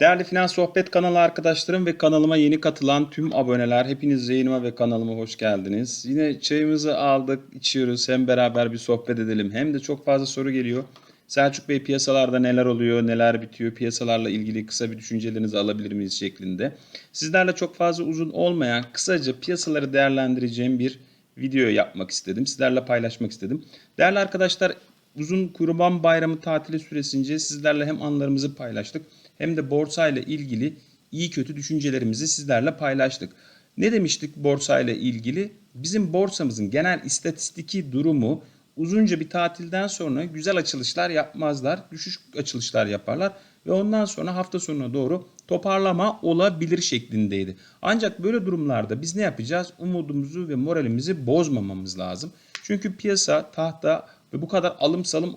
Değerli Finans Sohbet kanalı arkadaşlarım ve kanalıma yeni katılan tüm aboneler hepiniz yayınıma ve kanalıma hoş geldiniz. Yine çayımızı aldık, içiyoruz. Hem beraber bir sohbet edelim. Hem de çok fazla soru geliyor. Selçuk Bey piyasalarda neler oluyor, neler bitiyor, piyasalarla ilgili kısa bir düşüncelerinizi alabilir miyiz şeklinde. Sizlerle çok fazla uzun olmayan, kısaca piyasaları değerlendireceğim bir video yapmak istedim. Sizlerle paylaşmak istedim. Değerli arkadaşlar, uzun Kurban Bayramı tatili süresince sizlerle hem anlarımızı paylaştık hem de borsayla ilgili iyi kötü düşüncelerimizi sizlerle paylaştık. Ne demiştik borsayla ilgili? Bizim borsamızın genel istatistiki durumu uzunca bir tatilden sonra güzel açılışlar yapmazlar, düşüş açılışlar yaparlar ve ondan sonra hafta sonuna doğru toparlama olabilir şeklindeydi. Ancak böyle durumlarda biz ne yapacağız? Umudumuzu ve moralimizi bozmamamız lazım. Çünkü piyasa, tahta ve bu kadar alım salım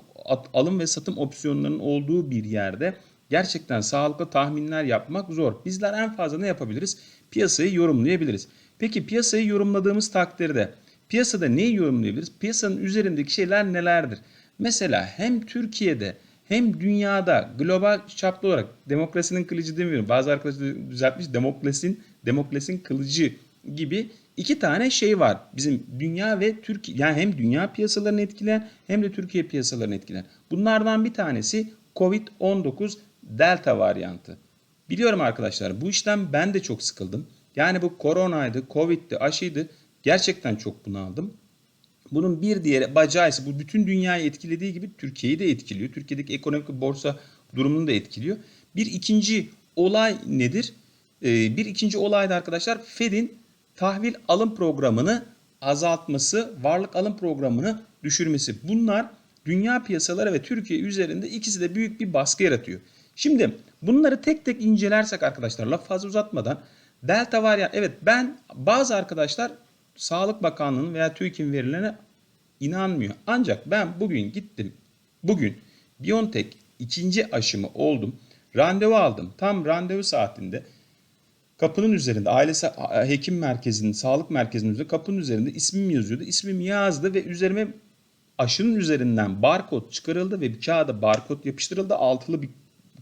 alım ve satım opsiyonlarının olduğu bir yerde gerçekten sağlıklı tahminler yapmak zor. Bizler en fazla ne yapabiliriz? Piyasayı yorumlayabiliriz. Peki piyasayı yorumladığımız takdirde piyasada neyi yorumlayabiliriz? Piyasanın üzerindeki şeyler nelerdir? Mesela hem Türkiye'de hem dünyada global çaplı olarak demokrasinin kılıcı demiyorum. Bazı arkadaşlar düzeltmiş demokrasinin demokrasinin kılıcı gibi iki tane şey var. Bizim dünya ve Türkiye yani hem dünya piyasalarını etkileyen hem de Türkiye piyasalarını etkileyen. Bunlardan bir tanesi Covid-19 Delta varyantı. Biliyorum arkadaşlar bu işten ben de çok sıkıldım. Yani bu koronaydı, covid'di, aşıydı. Gerçekten çok bunaldım. Bunun bir diğeri bacağı bu bütün dünyayı etkilediği gibi Türkiye'yi de etkiliyor. Türkiye'deki ekonomik borsa durumunu da etkiliyor. Bir ikinci olay nedir? Ee, bir ikinci olay da arkadaşlar Fed'in tahvil alım programını azaltması, varlık alım programını düşürmesi. Bunlar dünya piyasaları ve Türkiye üzerinde ikisi de büyük bir baskı yaratıyor. Şimdi bunları tek tek incelersek arkadaşlar laf fazla uzatmadan delta var ya evet ben bazı arkadaşlar Sağlık Bakanlığı'nın veya TÜİK'in verilerine inanmıyor. Ancak ben bugün gittim. Bugün Biontech ikinci aşımı oldum. Randevu aldım. Tam randevu saatinde kapının üzerinde aile hekim merkezinin, sağlık merkezinin üzerinde kapının üzerinde ismim yazıyordu. İsmim yazdı ve üzerime aşının üzerinden barkod çıkarıldı ve bir kağıda barkod yapıştırıldı. Altılı bir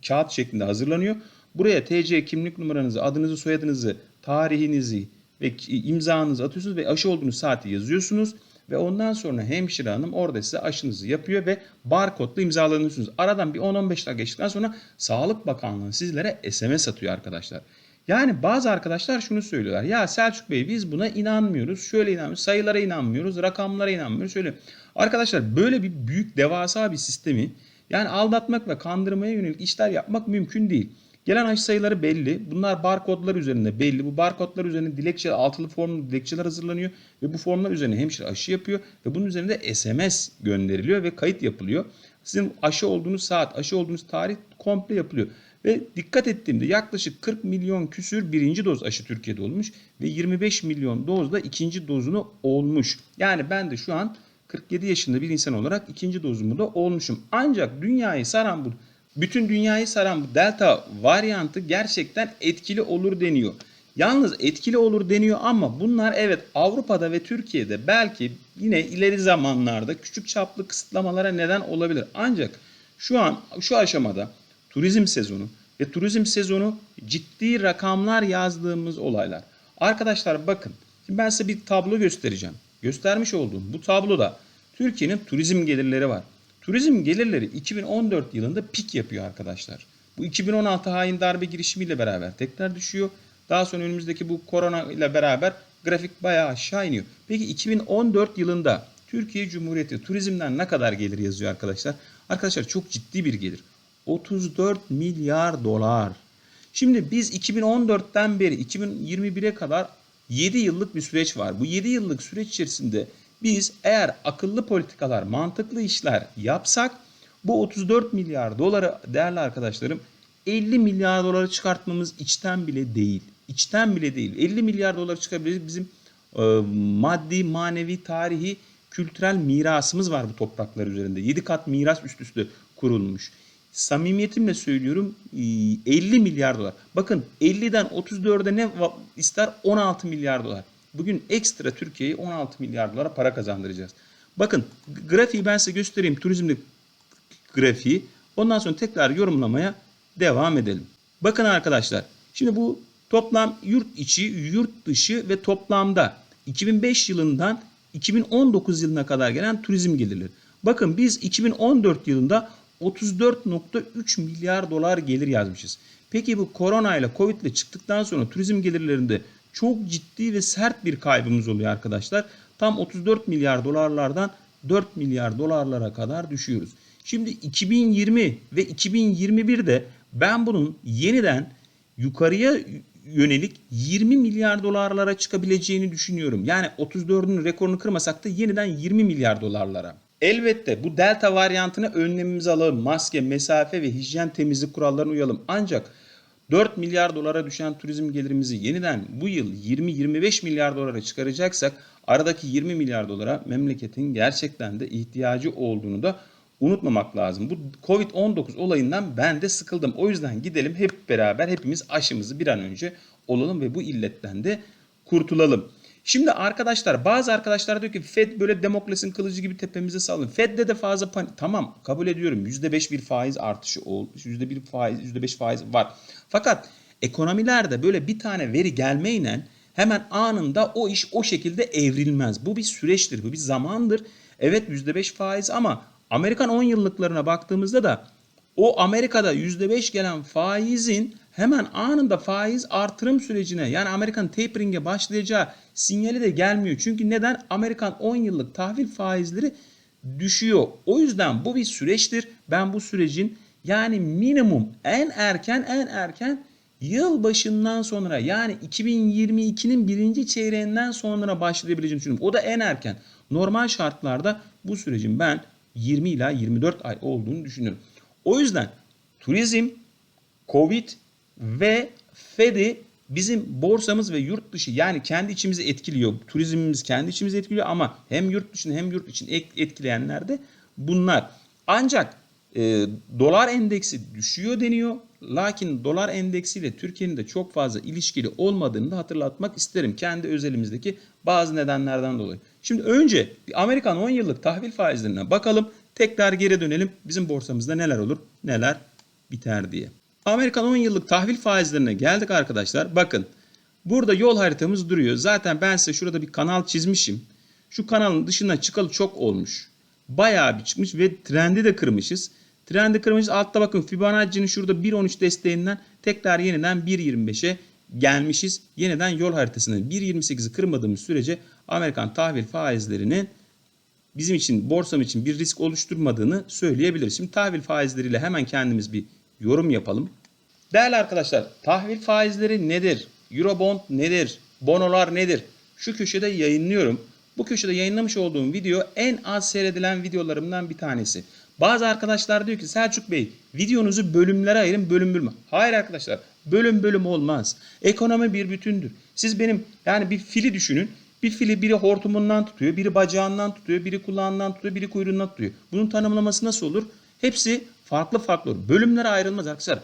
kağıt şeklinde hazırlanıyor. Buraya TC kimlik numaranızı, adınızı, soyadınızı, tarihinizi ve imzanızı atıyorsunuz ve aşı olduğunuz saati yazıyorsunuz. Ve ondan sonra hemşire hanım orada size aşınızı yapıyor ve barkodla imzalanıyorsunuz. Aradan bir 10-15 dakika geçtikten sonra Sağlık Bakanlığı sizlere SMS atıyor arkadaşlar. Yani bazı arkadaşlar şunu söylüyorlar. Ya Selçuk Bey biz buna inanmıyoruz. Şöyle inanmıyoruz. Sayılara inanmıyoruz. Rakamlara inanmıyoruz. Şöyle. Arkadaşlar böyle bir büyük devasa bir sistemi yani aldatmak ve kandırmaya yönelik işler yapmak mümkün değil. Gelen aşı sayıları belli. Bunlar barkodlar üzerinde belli. Bu barkodlar üzerine dilekçe, altılı formlu dilekçeler hazırlanıyor ve bu formlar üzerine hemşire aşı yapıyor ve bunun üzerinde SMS gönderiliyor ve kayıt yapılıyor. Sizin aşı olduğunuz saat, aşı olduğunuz tarih komple yapılıyor. Ve dikkat ettiğimde yaklaşık 40 milyon küsür birinci doz aşı Türkiye'de olmuş ve 25 milyon doz da ikinci dozunu olmuş. Yani ben de şu an 47 yaşında bir insan olarak ikinci dozumu da olmuşum. Ancak dünyayı saran bu, bütün dünyayı saran bu delta varyantı gerçekten etkili olur deniyor. Yalnız etkili olur deniyor ama bunlar evet Avrupa'da ve Türkiye'de belki yine ileri zamanlarda küçük çaplı kısıtlamalara neden olabilir. Ancak şu an şu aşamada turizm sezonu ve turizm sezonu ciddi rakamlar yazdığımız olaylar. Arkadaşlar bakın şimdi ben size bir tablo göstereceğim. Göstermiş olduğum bu tabloda Türkiye'nin turizm gelirleri var. Turizm gelirleri 2014 yılında pik yapıyor arkadaşlar. Bu 2016 hain darbe girişimiyle beraber tekrar düşüyor. Daha sonra önümüzdeki bu korona ile beraber grafik bayağı aşağı iniyor. Peki 2014 yılında Türkiye Cumhuriyeti turizmden ne kadar gelir yazıyor arkadaşlar? Arkadaşlar çok ciddi bir gelir. 34 milyar dolar. Şimdi biz 2014'ten beri 2021'e kadar 7 yıllık bir süreç var. Bu 7 yıllık süreç içerisinde biz eğer akıllı politikalar, mantıklı işler yapsak bu 34 milyar doları değerli arkadaşlarım 50 milyar doları çıkartmamız içten bile değil. İçten bile değil. 50 milyar dolar çıkabiliriz. Bizim e, maddi, manevi, tarihi, kültürel mirasımız var bu topraklar üzerinde. 7 kat miras üst üste kurulmuş. Samimiyetimle söylüyorum 50 milyar dolar. Bakın 50'den 34'e ne ister 16 milyar dolar. Bugün ekstra Türkiye'ye 16 milyar dolara para kazandıracağız. Bakın grafiği ben size göstereyim. Turizmde grafiği. Ondan sonra tekrar yorumlamaya devam edelim. Bakın arkadaşlar. Şimdi bu toplam yurt içi, yurt dışı ve toplamda 2005 yılından 2019 yılına kadar gelen turizm gelirleri. Bakın biz 2014 yılında 34.3 milyar dolar gelir yazmışız. Peki bu korona ile Covid ile çıktıktan sonra turizm gelirlerinde çok ciddi ve sert bir kaybımız oluyor arkadaşlar. Tam 34 milyar dolarlardan 4 milyar dolarlara kadar düşüyoruz. Şimdi 2020 ve 2021'de ben bunun yeniden yukarıya yönelik 20 milyar dolarlara çıkabileceğini düşünüyorum. Yani 34'ün rekorunu kırmasak da yeniden 20 milyar dolarlara. Elbette bu delta varyantını önlemimizi alalım. Maske, mesafe ve hijyen temizlik kurallarına uyalım. Ancak 4 milyar dolara düşen turizm gelirimizi yeniden bu yıl 20-25 milyar dolara çıkaracaksak aradaki 20 milyar dolara memleketin gerçekten de ihtiyacı olduğunu da unutmamak lazım. Bu Covid-19 olayından ben de sıkıldım. O yüzden gidelim hep beraber hepimiz aşımızı bir an önce olalım ve bu illetten de kurtulalım. Şimdi arkadaşlar bazı arkadaşlar diyor ki Fed böyle demokrasinin kılıcı gibi tepemize sallıyor. Fed'de de fazla panik. Tamam kabul ediyorum. %5 bir faiz artışı oldu. %1 faiz, %5 faiz var. Fakat ekonomilerde böyle bir tane veri gelmeyle hemen anında o iş o şekilde evrilmez. Bu bir süreçtir. Bu bir zamandır. Evet %5 faiz ama Amerikan 10 yıllıklarına baktığımızda da o Amerika'da %5 gelen faizin hemen anında faiz artırım sürecine yani Amerikan tapering'e başlayacağı sinyali de gelmiyor. Çünkü neden? Amerikan 10 yıllık tahvil faizleri düşüyor. O yüzden bu bir süreçtir. Ben bu sürecin yani minimum en erken en erken yıl başından sonra yani 2022'nin birinci çeyreğinden sonra başlayabileceğini düşünüyorum. O da en erken. Normal şartlarda bu sürecin ben 20 ila 24 ay olduğunu düşünüyorum. O yüzden turizm, Covid ve Fed'i bizim borsamız ve yurt dışı yani kendi içimizi etkiliyor. Turizmimiz kendi içimizi etkiliyor ama hem yurt dışını hem yurt içini etkileyenler de bunlar. Ancak e, dolar endeksi düşüyor deniyor. Lakin dolar endeksiyle Türkiye'nin de çok fazla ilişkili olmadığını da hatırlatmak isterim. Kendi özelimizdeki bazı nedenlerden dolayı. Şimdi önce Amerikan 10 yıllık tahvil faizlerine bakalım. Tekrar geri dönelim. Bizim borsamızda neler olur, neler biter diye. Amerikan 10 yıllık tahvil faizlerine geldik arkadaşlar. Bakın burada yol haritamız duruyor. Zaten ben size şurada bir kanal çizmişim. Şu kanalın dışına çıkalı çok olmuş. Bayağı bir çıkmış ve trendi de kırmışız. Trendi kırmışız. Altta bakın Fibonacci'nin şurada 1.13 desteğinden tekrar yeniden 1.25'e gelmişiz. Yeniden yol haritasını 1.28'i kırmadığımız sürece Amerikan tahvil faizlerinin bizim için borsam için bir risk oluşturmadığını söyleyebiliriz. Şimdi tahvil faizleriyle hemen kendimiz bir yorum yapalım. Değerli arkadaşlar tahvil faizleri nedir? Eurobond nedir? Bonolar nedir? Şu köşede yayınlıyorum. Bu köşede yayınlamış olduğum video en az seyredilen videolarımdan bir tanesi. Bazı arkadaşlar diyor ki Selçuk Bey videonuzu bölümlere ayırın bölüm bölüm. Hayır arkadaşlar bölüm bölüm olmaz. Ekonomi bir bütündür. Siz benim yani bir fili düşünün. Bir fili biri hortumundan tutuyor, biri bacağından tutuyor, biri kulağından tutuyor, biri kuyruğundan tutuyor. Bunun tanımlaması nasıl olur? Hepsi farklı farklı. Bölümlere ayrılmaz arkadaşlar.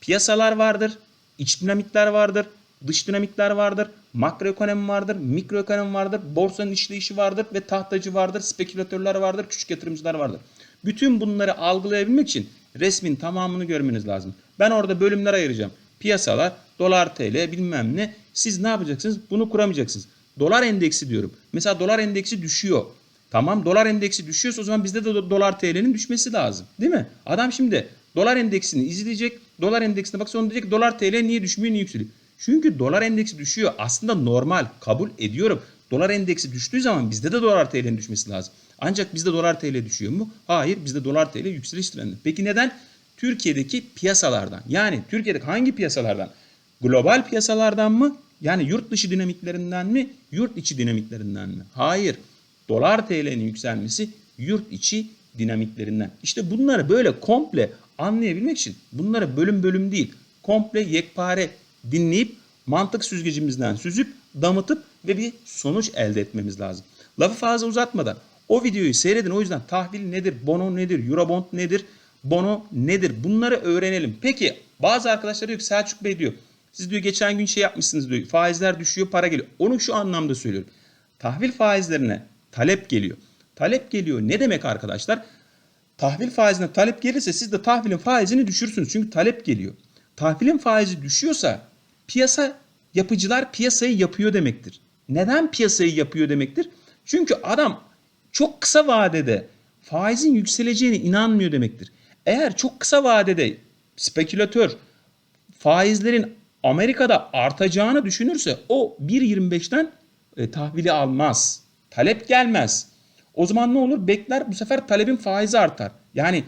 Piyasalar vardır, iç dinamikler vardır, dış dinamikler vardır, makroekonomi vardır, mikroekonomi vardır, borsanın işleyişi vardır ve tahtacı vardır, spekülatörler vardır, küçük yatırımcılar vardır. Bütün bunları algılayabilmek için resmin tamamını görmeniz lazım. Ben orada bölümler ayıracağım. Piyasalar, dolar TL bilmem ne. Siz ne yapacaksınız? Bunu kuramayacaksınız. Dolar endeksi diyorum. Mesela dolar endeksi düşüyor. Tamam dolar endeksi düşüyorsa o zaman bizde de dolar TL'nin düşmesi lazım. Değil mi? Adam şimdi dolar endeksini izleyecek. Dolar endeksine bak sonra diyecek dolar TL niye düşmüyor niye yükseliyor? Çünkü dolar endeksi düşüyor. Aslında normal kabul ediyorum. Dolar endeksi düştüğü zaman bizde de dolar TL'nin düşmesi lazım. Ancak bizde dolar TL düşüyor mu? Hayır bizde dolar TL yükseliş trendi. Peki neden? Türkiye'deki piyasalardan. Yani Türkiye'deki hangi piyasalardan? Global piyasalardan mı? Yani yurt dışı dinamiklerinden mi? Yurt içi dinamiklerinden mi? Hayır. Dolar TL'nin yükselmesi yurt içi dinamiklerinden. İşte bunları böyle komple anlayabilmek için bunları bölüm bölüm değil komple yekpare dinleyip mantık süzgecimizden süzüp damıtıp ve bir sonuç elde etmemiz lazım. Lafı fazla uzatmadan o videoyu seyredin. O yüzden tahvil nedir, bono nedir, eurobond nedir, bono nedir bunları öğrenelim. Peki bazı arkadaşlar diyor ki Selçuk Bey diyor siz diyor geçen gün şey yapmışsınız diyor faizler düşüyor para geliyor. Onu şu anlamda söylüyorum. Tahvil faizlerine talep geliyor. Talep geliyor ne demek arkadaşlar? Tahvil faizine talep gelirse siz de tahvilin faizini düşürsünüz. Çünkü talep geliyor. tahvilin faizi düşüyorsa piyasa yapıcılar piyasayı yapıyor demektir. Neden piyasayı yapıyor demektir? Çünkü adam çok kısa vadede faizin yükseleceğine inanmıyor demektir. Eğer çok kısa vadede spekülatör faizlerin Amerika'da artacağını düşünürse o 1.25'ten e, tahvili almaz. Talep gelmez. O zaman ne olur? Bekler bu sefer talebin faizi artar. Yani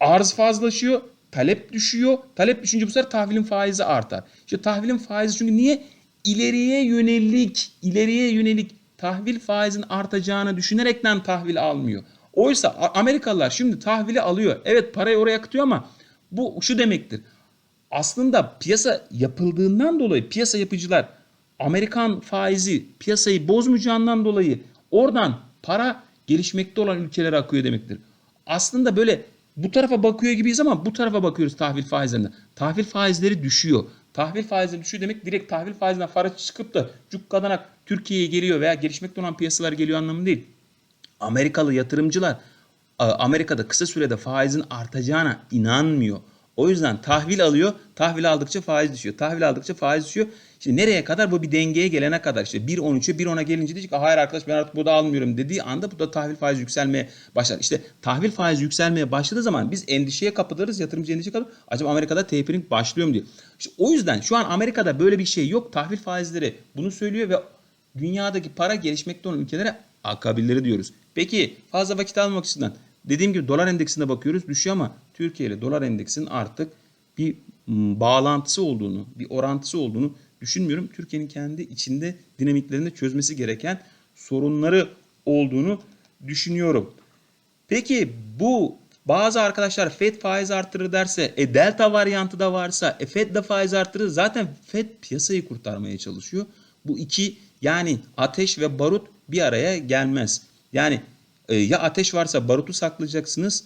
arz fazlaşıyor, talep düşüyor. Talep düşünce bu sefer tahvilin faizi artar. İşte tahvilin faizi çünkü niye? İleriye yönelik, ileriye yönelik tahvil faizin artacağını düşünerekten tahvil almıyor. Oysa Amerikalılar şimdi tahvili alıyor. Evet parayı oraya akıtıyor ama bu şu demektir. Aslında piyasa yapıldığından dolayı piyasa yapıcılar Amerikan faizi piyasayı bozmayacağından dolayı oradan para gelişmekte olan ülkelere akıyor demektir. Aslında böyle bu tarafa bakıyor gibiyiz ama bu tarafa bakıyoruz tahvil faizlerine. Tahvil faizleri düşüyor. Tahvil faizleri düşüyor demek direkt tahvil faizinden para çıkıp da cukkadanak Türkiye'ye geliyor veya gelişmekte olan piyasalar geliyor anlamı değil. Amerikalı yatırımcılar Amerika'da kısa sürede faizin artacağına inanmıyor. O yüzden tahvil alıyor. Tahvil aldıkça faiz düşüyor. Tahvil aldıkça faiz düşüyor. Şimdi nereye kadar? Bu bir dengeye gelene kadar. işte 1.13'e 1.10'a gelince diyecek hayır arkadaş ben artık burada almıyorum dediği anda bu da tahvil faizi yükselmeye başlar. İşte tahvil faizi yükselmeye başladığı zaman biz endişeye kapılırız. Yatırımcı endişeye kapılır. Acaba Amerika'da tapering başlıyor mu diye. İşte o yüzden şu an Amerika'da böyle bir şey yok. Tahvil faizleri bunu söylüyor ve dünyadaki para gelişmekte olan ülkelere akabilleri diyoruz. Peki fazla vakit almak açısından dediğim gibi dolar endeksine bakıyoruz düşüyor ama Türkiye ile dolar endeksinin artık bir bağlantısı olduğunu, bir orantısı olduğunu düşünmüyorum. Türkiye'nin kendi içinde dinamiklerinde çözmesi gereken sorunları olduğunu düşünüyorum. Peki bu bazı arkadaşlar FED faiz arttırır derse, e delta varyantı da varsa, e FED de faiz arttırır. Zaten FED piyasayı kurtarmaya çalışıyor. Bu iki yani ateş ve barut bir araya gelmez. Yani e, ya ateş varsa barutu saklayacaksınız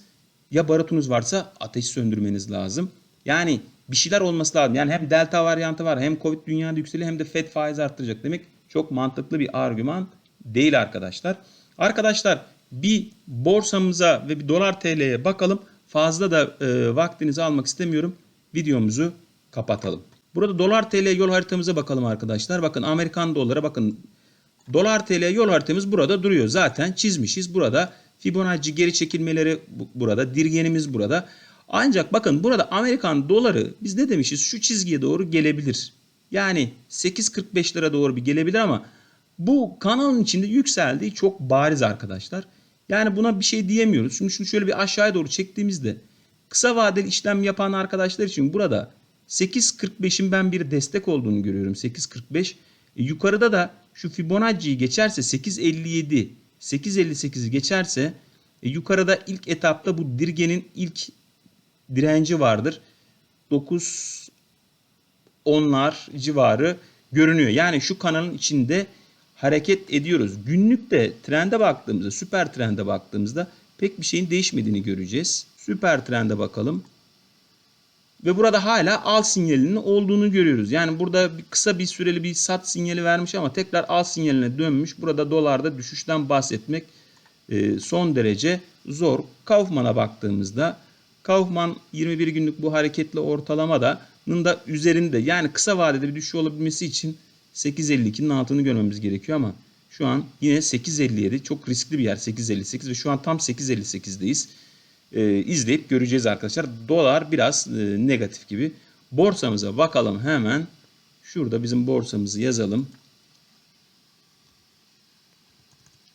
ya barutunuz varsa ateşi söndürmeniz lazım. Yani bir şeyler olması lazım. Yani hem delta varyantı var hem Covid dünyada yükseliyor hem de FED faiz arttıracak demek çok mantıklı bir argüman değil arkadaşlar. Arkadaşlar bir borsamıza ve bir dolar TL'ye bakalım. Fazla da e, vaktinizi almak istemiyorum. Videomuzu kapatalım. Burada dolar TL yol haritamıza bakalım arkadaşlar. Bakın Amerikan dolara bakın. Dolar TL yol haritamız burada duruyor. Zaten çizmişiz. Burada Fibonacci geri çekilmeleri bu- burada. Dirgenimiz burada. Ancak bakın burada Amerikan doları biz ne demişiz? Şu çizgiye doğru gelebilir. Yani 8.45'lere doğru bir gelebilir ama bu kanalın içinde yükseldiği çok bariz arkadaşlar. Yani buna bir şey diyemiyoruz. Şimdi şunu şöyle bir aşağıya doğru çektiğimizde kısa vadeli işlem yapan arkadaşlar için burada 8.45'in ben bir destek olduğunu görüyorum. 8.45. E, yukarıda da şu Fibonacci'yi geçerse 8.57, 8.58'i geçerse e, yukarıda ilk etapta bu dirgenin ilk direnci vardır. 9 onlar civarı görünüyor. Yani şu kanalın içinde hareket ediyoruz. Günlükte trende baktığımızda, süper trende baktığımızda pek bir şeyin değişmediğini göreceğiz. Süper trende bakalım. Ve burada hala al sinyalinin olduğunu görüyoruz. Yani burada kısa bir süreli bir sat sinyali vermiş ama tekrar al sinyaline dönmüş. Burada dolarda düşüşten bahsetmek e, son derece zor. Kaufman'a baktığımızda Kaufman 21 günlük bu hareketli ortalamanın da üzerinde yani kısa vadede bir düşüş olabilmesi için 8.52'nin altını görmemiz gerekiyor ama şu an yine 8.57 çok riskli bir yer 8.58 ve şu an tam 8.58'deyiz. Ee, izleyip göreceğiz arkadaşlar. Dolar biraz e, negatif gibi. Borsamıza bakalım hemen. Şurada bizim borsamızı yazalım.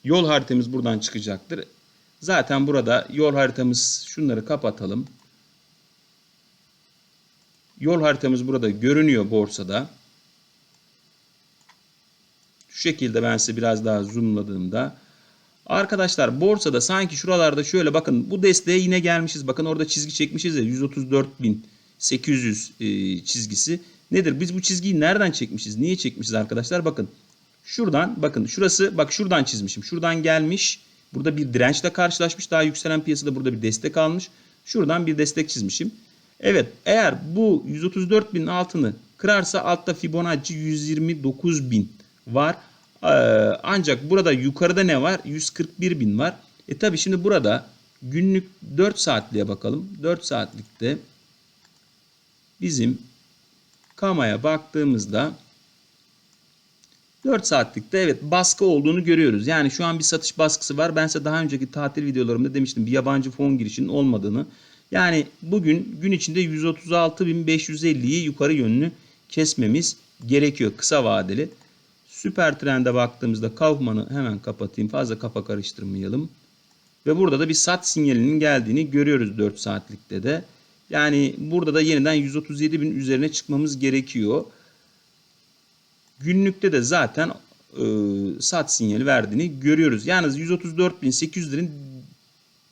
Yol haritamız buradan çıkacaktır. Zaten burada yol haritamız şunları kapatalım. Yol haritamız burada görünüyor borsada. Şu şekilde ben size biraz daha zoomladığımda. Arkadaşlar borsada sanki şuralarda şöyle bakın bu desteğe yine gelmişiz. Bakın orada çizgi çekmişiz ya 134.800 e, çizgisi. Nedir? Biz bu çizgiyi nereden çekmişiz? Niye çekmişiz arkadaşlar? Bakın şuradan bakın şurası bak şuradan çizmişim. Şuradan gelmiş. Burada bir dirençle karşılaşmış. Daha yükselen piyasada burada bir destek almış. Şuradan bir destek çizmişim. Evet eğer bu 134.000 altını kırarsa altta Fibonacci 129.000 var. Ee, ancak burada yukarıda ne var? 141.000 var. E tabi şimdi burada günlük 4 saatliğe bakalım. 4 saatlikte bizim Kama'ya baktığımızda 4 saatlikte evet baskı olduğunu görüyoruz. Yani şu an bir satış baskısı var. Ben size daha önceki tatil videolarımda demiştim bir yabancı fon girişinin olmadığını. Yani bugün gün içinde 136.550'yi yukarı yönlü kesmemiz gerekiyor kısa vadeli. Süper trende baktığımızda Kaufman'ı hemen kapatayım. Fazla kafa karıştırmayalım. Ve burada da bir sat sinyalinin geldiğini görüyoruz 4 saatlikte de. Yani burada da yeniden 137 bin üzerine çıkmamız gerekiyor. Günlükte de zaten e, sat sinyali verdiğini görüyoruz. Yalnız 134.800'lerin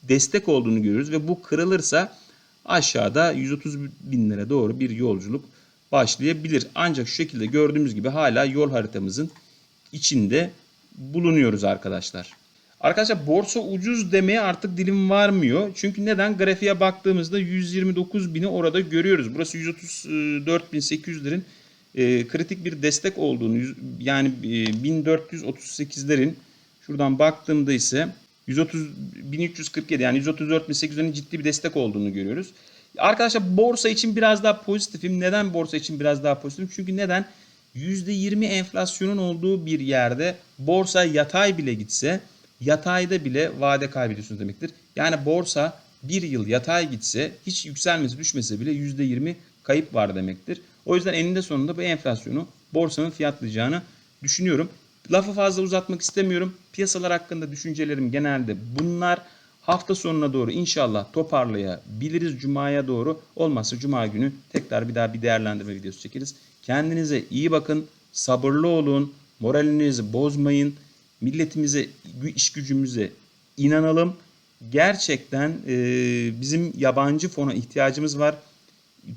destek olduğunu görüyoruz ve bu kırılırsa aşağıda 130 binlere doğru bir yolculuk başlayabilir. Ancak şu şekilde gördüğümüz gibi hala yol haritamızın içinde bulunuyoruz arkadaşlar. Arkadaşlar borsa ucuz demeye artık dilim varmıyor. Çünkü neden? Grafiğe baktığımızda 129 bini orada görüyoruz. Burası 134.800'lerin e, kritik bir destek olduğunu yani e, 1438'lerin şuradan baktığımda ise 130 1347 yani 134.800'lerin ciddi bir destek olduğunu görüyoruz. Arkadaşlar borsa için biraz daha pozitifim. Neden borsa için biraz daha pozitifim? Çünkü neden? %20 enflasyonun olduğu bir yerde borsa yatay bile gitse yatayda bile vade kaybediyorsunuz demektir. Yani borsa bir yıl yatay gitse hiç yükselmesi düşmese bile %20 kayıp var demektir. O yüzden eninde sonunda bu enflasyonu borsanın fiyatlayacağını düşünüyorum. Lafı fazla uzatmak istemiyorum. Piyasalar hakkında düşüncelerim genelde bunlar. Hafta sonuna doğru inşallah toparlayabiliriz. Cuma'ya doğru olmazsa Cuma günü tekrar bir daha bir değerlendirme videosu çekeriz. Kendinize iyi bakın. Sabırlı olun. Moralinizi bozmayın. Milletimize, iş gücümüze inanalım. Gerçekten e, bizim yabancı fona ihtiyacımız var.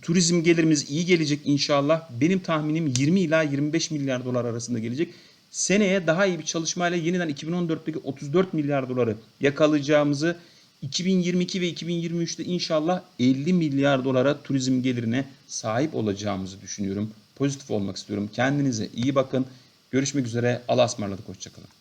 Turizm gelirimiz iyi gelecek inşallah. Benim tahminim 20 ila 25 milyar dolar arasında gelecek. Seneye daha iyi bir çalışmayla yeniden 2014'teki 34 milyar doları yakalayacağımızı 2022 ve 2023'te inşallah 50 milyar dolara turizm gelirine sahip olacağımızı düşünüyorum. Pozitif olmak istiyorum. Kendinize iyi bakın. Görüşmek üzere. Allah'a ısmarladık. Hoşçakalın.